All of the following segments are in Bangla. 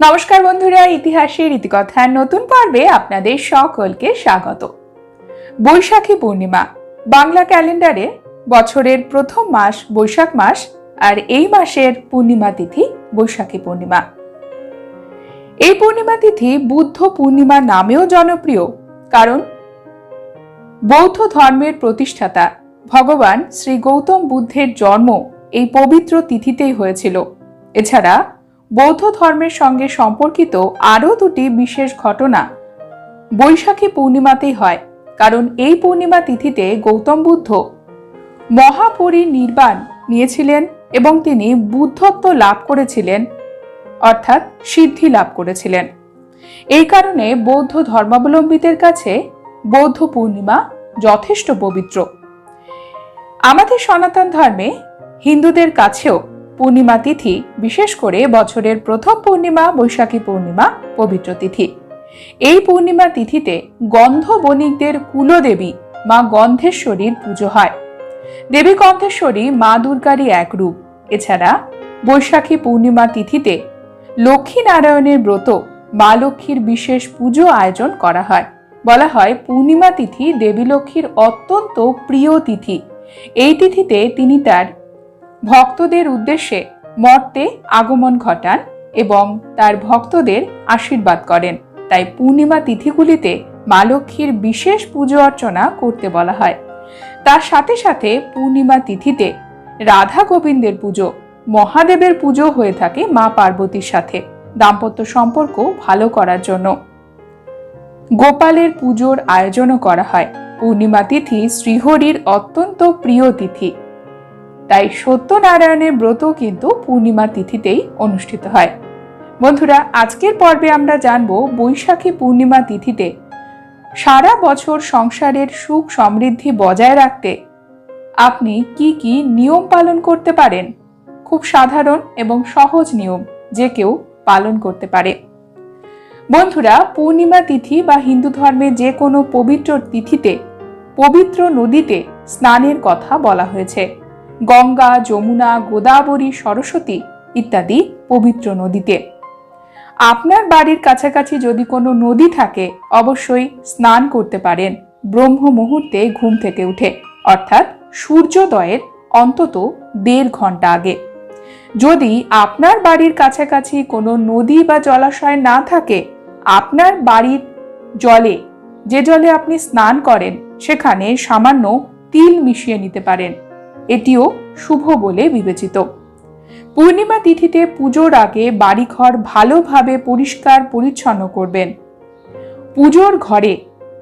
নমস্কার বন্ধুরা ইতিহাসের ইতিকথার নতুন পর্বে আপনাদের সকলকে স্বাগত। বৈশাখী পূর্ণিমা, বাংলা ক্যালেন্ডারে বছরের প্রথম মাস বৈশাখ মাস আর এই মাসের পূর্ণিমা তিথি বৈশাখী পূর্ণিমা। এই পূর্ণিমা তিথি বুদ্ধ পূর্ণিমা নামেও জনপ্রিয়, কারণ বৌদ্ধ ধর্মের প্রতিষ্ঠাতা ভগবান শ্রী গৌতম বুদ্ধের জন্ম এই পবিত্র তিথিতেই হয়েছিল। এছাড়া বৌদ্ধ ধর্মের সঙ্গে সম্পর্কিত আরও দুটি বিশেষ ঘটনা। বৈশাখী পূর্ণিমাতেই হয়, কারণ এই পূর্ণিমা তিথিতে গৌতম বুদ্ধ মহাপরিনির্বাণ নিয়েছিলেন এবং তিনি বুদ্ধত্ব লাভ করেছিলেন, অর্থাৎ সিদ্ধি লাভ করেছিলেন। এই কারণে বৌদ্ধ ধর্মাবলম্বীদের কাছে বৌদ্ধ পূর্ণিমা যথেষ্ট পবিত্র। আমাদের সনাতন ধর্মে হিন্দুদের কাছেও পূর্ণিমা তিথি, বিশেষ করে বছরের প্রথম পূর্ণিমা, বৈশাখী পূর্ণিমা, পবিত্র তিথি। এই পূর্ণিমা তিথিতে গন্ধ বণিকদের কুলদেবী মা গন্ধেশ্বরীর পুজো হয়। দেবী গন্ধেশ্বরী মা দুর্গারই এক রূপ। এছাড়া বৈশাখী পূর্ণিমা তিথিতে লক্ষ্মী নারায়ণের ব্রত, মা লক্ষ্মীর বিশেষ পুজো আয়োজন করা হয়। বলা হয় পূর্ণিমা তিথি দেবী লক্ষ্মীর অত্যন্ত প্রিয় তিথি। এই তিথিতে তিনি তার ভক্তদের উদ্দেশ্যে মর্তে আগমন ঘটান এবং তার ভক্তদের আশীর্বাদ করেন। তাই পূর্ণিমা তিথিগুলিতে মা লক্ষ্মীর বিশেষ পুজো অর্চনা করতে বলা হয়। তার সাথে সাথে পূর্ণিমা তিথিতে রাধা গোবিন্দের পুজো, মহাদেবের পুজো হয়ে থাকে মা পার্বতীর সাথে। দাম্পত্য সম্পর্ক ভালো করার জন্য। গোপালের পুজোর আয়োজনও করা হয়। পূর্ণিমা তিথি শ্রীহরির অত্যন্ত প্রিয় তিথি। তাই সত্যনারায়ণের ব্রত কিন্তু পূর্ণিমা তিথিতেই অনুষ্ঠিত হয়। বন্ধুরা, আজকের পর্বে আমরা জানব বৈশাখী পূর্ণিমা তিথিতে সারা বছর সংসারের সুখ সমৃদ্ধি বজায় রাখতে আপনি কি কি নিয়ম পালন করতে পারেন? খুব সাধারণ এবং সহজ নিয়ম যে কেউ পালন করতে পারে। বন্ধুরা, পূর্ণিমা তিথি বা হিন্দু ধর্মে যে কোনো পবিত্র তিথিতে পবিত্র নদীতে স্নানের কথা বলা হয়েছে। গঙ্গা, যমুনা, গোদাবরী, সরস্বতী ইত্যাদি পবিত্র নদীতে। আপনার বাড়ির কাছাকাছি যদি কোনো নদী থাকে, অবশ্যই স্নান করতে পারেন। ব্রহ্ম মুহূর্তে ঘুম থেকে উঠে। অর্থাৎ সূর্যোদয়ের অন্তত দেড় ঘণ্টা আগে। যদি আপনার বাড়ির কাছাকাছি কোনো নদী বা জলাশয় না থাকে, আপনার বাড়ির জলে, যে জলে আপনি স্নান করেন, সেখানে সামান্য তিল মিশিয়ে নিতে পারেন। এটিও শুভ বলে বিবেচিত। পূর্ণিমা তিথিতে পুজোর আগে বাড়িঘর ভালোভাবে পরিষ্কার পরিচ্ছন্ন করবেন। পুজোর ঘরে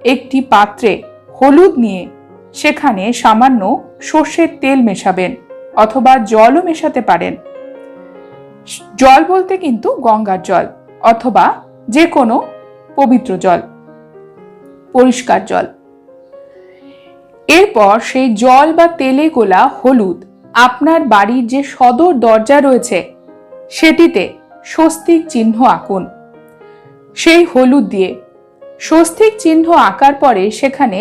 একটি পাত্রে হলুদ নিয়ে সেখানে সামান্য সর্ষের তেল মেশাবেন অথবা জলও মেশাতে পারেন। জল বলতে কিন্তু গঙ্গার জল অথবা যে কোনো পবিত্র জল, পরিষ্কার জল। এরপর সেই জল বা তেলে গোলা হলুদ, আপনার বাড়ির যে সদর দরজা রয়েছে, সেটিতে স্বস্তিক চিহ্ন আঁকুন। সেই হলুদ দিয়ে স্বস্তিক চিহ্ন আঁকার পরে সেখানে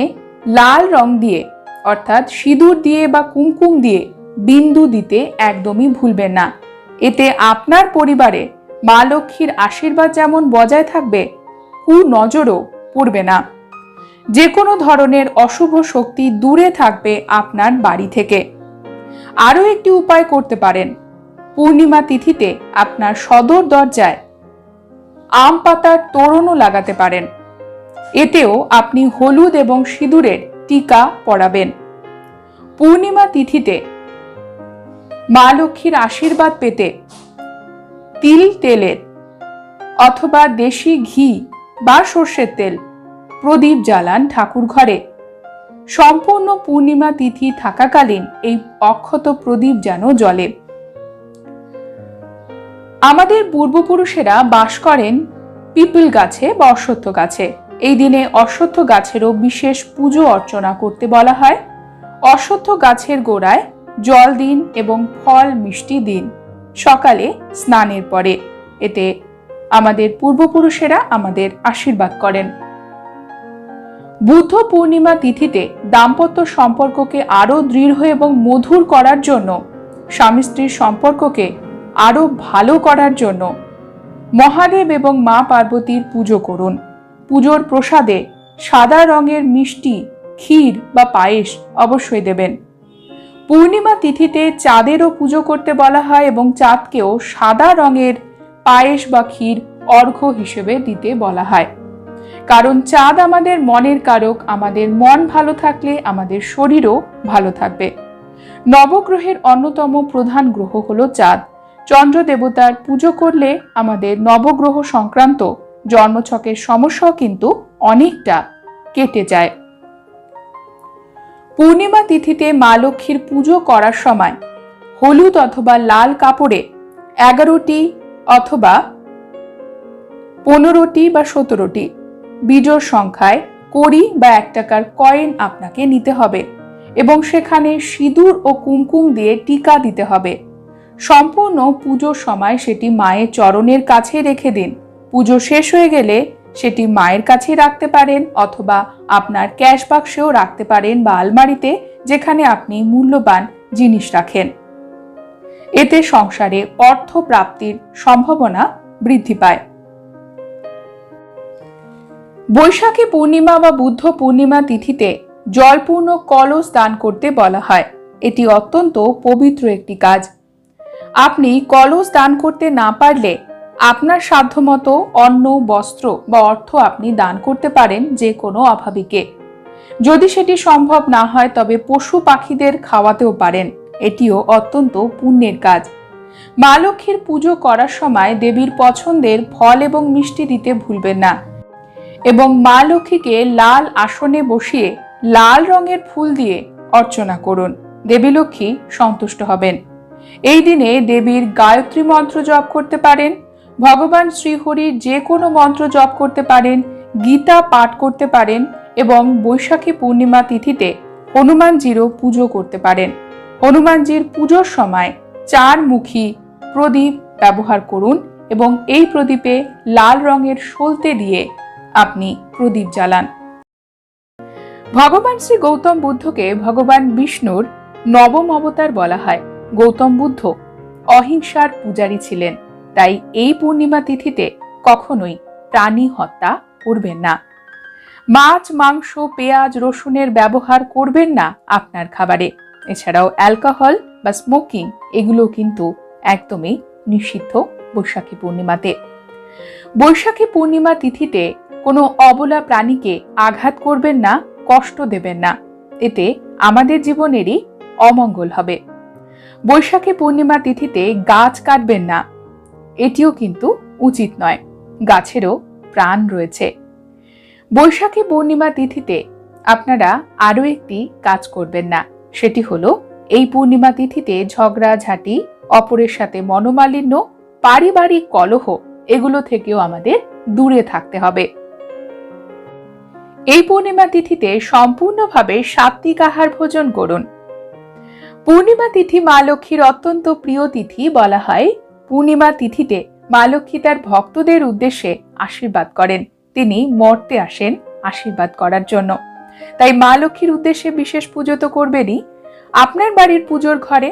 লাল রং দিয়ে, অর্থাৎ সিঁদুর দিয়ে বা কুমকুম দিয়ে বিন্দু দিতে একদমই ভুলবেন না। এতে আপনার পরিবারে মা লক্ষ্মীর আশীর্বাদ যেমন বজায় থাকবে কু নজরও পড়বে না। যে কোনো ধরনের অশুভ শক্তি দূরে থাকবে আপনার বাড়ি থেকে। আরও একটি উপায় করতে পারেন। পূর্ণিমা তিথিতে আপনার সদর দরজায় আম পাতার তোরণও লাগাতে পারেন। এতেও আপনি হলুদ এবং সিঁদুরের টিকা পরাবেন। পূর্ণিমা তিথিতে মা লক্ষ্মীর আশীর্বাদ পেতে তিল তেলের অথবা দেশি ঘি বা সর্ষের তেল প্রদীপ জ্বালান ঠাকুর ঘরে। সম্পূর্ণ পূর্ণিমা তিথি থাকাকালীন এই অক্ষত প্রদীপ যেন জলে আমাদের পূর্বপুরুষেরা বাস করেন পিপল গাছে বা অশ্বত্থ গাছে। এই দিনে অশ্বত্থ গাছেরও বিশেষ পুজো অর্চনা করতে বলা হয়। অশ্বত্থ গাছের গোড়ায় জল দিন এবং ফল মিষ্টি দিন। সকালে স্নানের পরে। এতে আমাদের পূর্বপুরুষেরা আমাদের আশীর্বাদ করেন। বুদ্ধ পূর্ণিমা তিথিতে দাম্পত্য সম্পর্ককে আরও দৃঢ় এবং মধুর করার জন্য, স্বামী স্ত্রীর সম্পর্ককে আরও ভালো করার জন্য মহাদেব এবং মা পার্বতীর পুজো করুন। পুজোর প্রসাদে সাদা রঙের মিষ্টি, ক্ষীর বা পায়েস অবশ্যই দেবেন। পূর্ণিমা তিথিতে চাঁদেরও পুজো করতে বলা হয় এবং চাঁদকেও সাদা রঙের পায়েস বা ক্ষীর অর্ঘ্য হিসেবে দিতে বলা হয়। কারণ চাঁদ আমাদের মনের কারক, আমাদের মন ভালো থাকলে আমাদের শরীরও ভালো থাকবে। নবগ্রহের অন্যতম প্রধান গ্রহ হল চাঁদ। চন্দ্র দেবতার পুজো করলে আমাদের নবগ্রহ সংক্রান্ত জন্মছকের সমস্যাও কিন্তু অনেকটা কেটে যায়। পূর্ণিমা তিথিতে মা লক্ষ্মীর পুজো করার সময় হলুদ অথবা লাল কাপড়ে এগারোটি অথবা পনেরোটি বা সতেরোটি বিজোর সংখ্যায় কড়ি বা এক টাকার কয়েন আপনাকে নিতে হবে এবং সেখানে সিঁদুর ও কুমকুম দিয়ে টিকা দিতে হবে। সম্পূর্ণ পুজোর সময় সেটি মায়ের চরণের কাছে রেখে দিন। পুজো শেষ হয়ে গেলে সেটি মায়ের কাছে রাখতে পারেন অথবা আপনার ক্যাশ বাক্সেও রাখতে পারেন বা আলমারিতে যেখানে আপনি মূল্যবান জিনিস রাখেন। এতে সংসারে অর্থ প্রাপ্তির সম্ভাবনা বৃদ্ধি পায়। বৈশাখী পূর্ণিমা বা বুদ্ধ পূর্ণিমা তিথিতে জলপূর্ণ কলস দান করতে বলা হয়। এটি অত্যন্ত পবিত্র একটি কাজ। আপনি কলস দান করতে না পারলে আপনার সাধ্যমতো অন্ন, বস্ত্র বা অর্থ আপনি দান করতে পারেন যে কোনো অভাবীকে। যদি সেটি সম্ভব না হয়, তবে পশু পাখিদের খাওয়াতেও পারেন। এটিও অত্যন্ত পুণ্যের কাজ। মা লক্ষ্মীর পুজো করার সময় দেবীর পছন্দের ফল এবং মিষ্টি দিতে ভুলবেন না। এবং মা লক্ষ্মীকে লাল আসনে বসিয়ে লাল রঙের ফুল দিয়ে অর্চনা করুন। দেবী লক্ষ্মী সন্তুষ্ট হবেন। এই দিনে দেবীর গায়ত্রী মন্ত্র জপ করতে পারেন, ভগবান শ্রীহরির যে কোনো মন্ত্র জপ করতে পারেন, গীতা পাঠ করতে পারেন এবং বৈশাখী পূর্ণিমা তিথিতে হনুমানজিরও পুজো করতে পারেন। হনুমানজির পুজোর সময় চার মুখী প্রদীপ ব্যবহার করুন এবং এই প্রদীপে লাল রঙের সলতে দিয়ে আপনি প্রদীপ জ্বালান। ভগবান শ্রী গৌতম বুদ্ধকে ভগবান বিষ্ণুর নবম অবতার বলা হয়। গৌতম বুদ্ধ অহিংসার পূজারী ছিলেন, তাই এই পূর্ণিমা তিথিতে কখনোই প্রাণী হত্যা করবেন না। মাছ, মাংস, পেঁয়াজ, রসুনের ব্যবহার করবেন না আপনার খাবারে। এছাড়াও অ্যালকোহল বা স্মোকিং এগুলো কিন্তু একদমই নিষিদ্ধ বৈশাখী পূর্ণিমাতে। বৈশাখী পূর্ণিমা তিথিতে কোনো অবলা প্রাণীকে আঘাত করবেন না, কষ্ট দেবেন না। এতে আমাদের জীবনেরই অমঙ্গল হবে। বৈশাখী পূর্ণিমা তিথিতে গাছ কাটবেন না। এটিও কিন্তু উচিত নয়। গাছেরও প্রাণ রয়েছে। বৈশাখী পূর্ণিমা তিথিতে আপনারা আরও একটি কাজ করবেন না। সেটি হলো এই পূর্ণিমা তিথিতে ঝগড়া, ঝাঁটি, অপরের সাথে মনোমালিন্য, পারিবারিক কলহ, এগুলো থেকেও আমাদের দূরে থাকতে হবে। এই পূর্ণিমা তিথিতে সম্পূর্ণভাবে সাত্বিক আহার ভোজন করুন। পূর্ণিমা তিথি মা লক্ষ্মীর অত্যন্ত প্রিয় তিথি বলা হয়। পূর্ণিমা তিথিতে মা লক্ষ্মী তার ভক্তদের উদ্দেশ্যে আশীর্বাদ করেন। তিনি মর্তে আসেন আশীর্বাদ করার জন্য। তাই মা লক্ষ্মীর উদ্দেশ্যে বিশেষ পুজো তো করবেনই। আপনার বাড়ির পুজোর ঘরে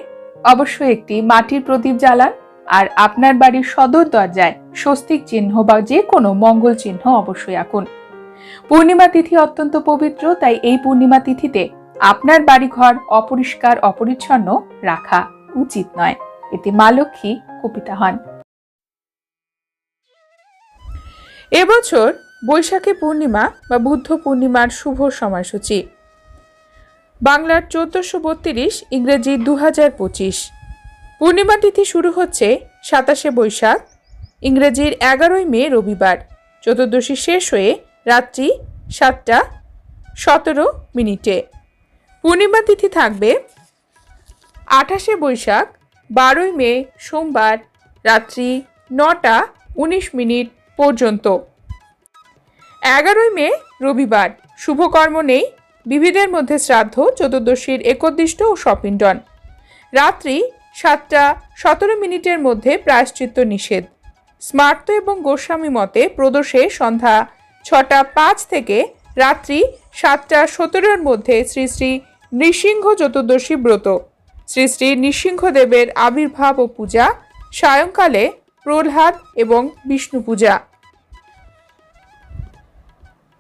অবশ্যই একটি মাটির প্রদীপ জ্বালান আর আপনার বাড়ির সদর দরজায় স্বস্তিক চিহ্ন বা যে কোনো মঙ্গল চিহ্ন অবশ্যই আঁকুন। পূর্ণিমা তিথি অত্যন্ত পবিত্র, তাই এই পূর্ণিমা তিথিতে আপনার বাড়িঘর অপরিষ্কার, অপরিচ্ছন্ন রাখা উচিত নয়। এতে মা লক্ষ্মী কুপিতা হন। এবছর বৈশাখী পূর্ণিমা বা বুদ্ধ পূর্ণিমার শুভ সময়সূচি। বাংলার চোদ্দশো বত্রিশ, ইংরেজি দু হাজার পঁচিশ। পূর্ণিমা তিথি শুরু হচ্ছে সাতাশে বৈশাখ, ইংরেজির এগারোই মে রবিবার। চতুর্দশী শেষ হয়ে রাত্রি সাতটা সতেরো মিনিটে। পূর্ণিমা তিথি থাকবে আঠাশে বৈশাখ, বারোই মে, সোমবার রাত্রি নটা উনিশ মিনিট পর্যন্ত। এগারোই মে, রবিবার, শুভকর্ম নেই, বিবিধের মধ্যে শ্রাদ্ধ, চতুর্দশীর একদিষ্ট ও সপিণ্ডন রাত্রি সাতটা সতেরো মিনিটের মধ্যে প্রায়শ্চিত্ত নিষেধ। স্মার্ত এবং গোস্বামী মতে প্রদোষে সন্ধ্যা ছটা পাঁচ থেকে রাত্রি সাতটা সতেরোর মধ্যে শ্রী শ্রী নৃসিংহ চতুর্দশী ব্রত। শ্রী শ্রী নৃসিংহদেবের আবির্ভাব ও পূজা, সায়ংকালে প্রহ্লাদ এবং বিষ্ণু পূজা।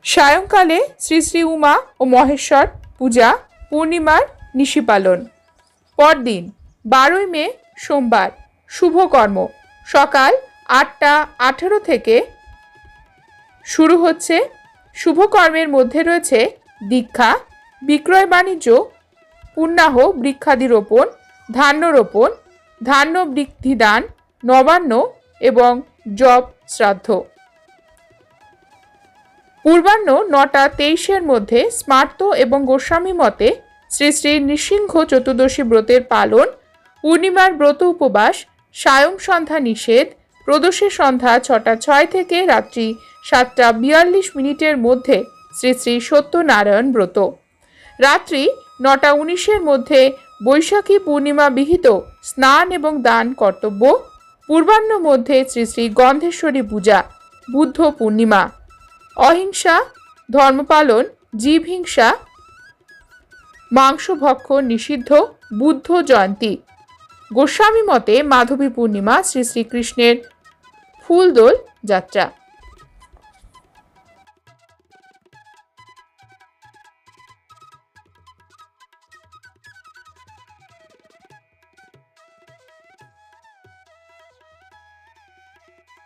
সায়ংকালে শ্রী শ্রী উমা ও মহেশ্বর পূজা, পূর্ণিমার নিশিপালন পরদিন, বারোই মে, সোমবার শুভকর্ম সকাল আটটা আঠেরো থেকে শুরু হচ্ছে শুভকর্মের মধ্যে রয়েছে দীক্ষা, বিক্রয় বাণিজ্য, পুণ্যাহ বৃক্ষাদি রোপণ ধান্য রোপণ ধান্য বৃদ্ধিদান, নবান্ন এবং জব শ্রাদ্ধ। পূর্বাহ্ন নটা তেইশের মধ্যে স্মার্ত এবং গোস্বামী মতে শ্রী শ্রী নৃসিংহ চতুর্দশী ব্রতের পালন, পূর্ণিমার ব্রত উপবাস, সায়ং সন্ধ্যা নিষেধ প্রদোষের সন্ধ্যা ছটা ছয় থেকে রাত্রি সাতটা বিয়াল্লিশ মিনিটের মধ্যে শ্রী শ্রী সত্যনারায়ণ ব্রত। রাত্রি নটা উনিশের মধ্যে বৈশাখী পূর্ণিমা বিহিত স্নান এবং দান কর্তব্য। পূর্বাহ্ন মধ্যে শ্রী শ্রী গন্ধেশ্বরী পূজা, বুদ্ধ পূর্ণিমা। অহিংসা, ধর্মপালন, জীবহিংসা মাংসভক্ষণ নিষিদ্ধ, বুদ্ধ জয়ন্তী। গোস্বামী মতে মাধবী পূর্ণিমা শ্রী শ্রীকৃষ্ণের ফুলদোল যাত্রা।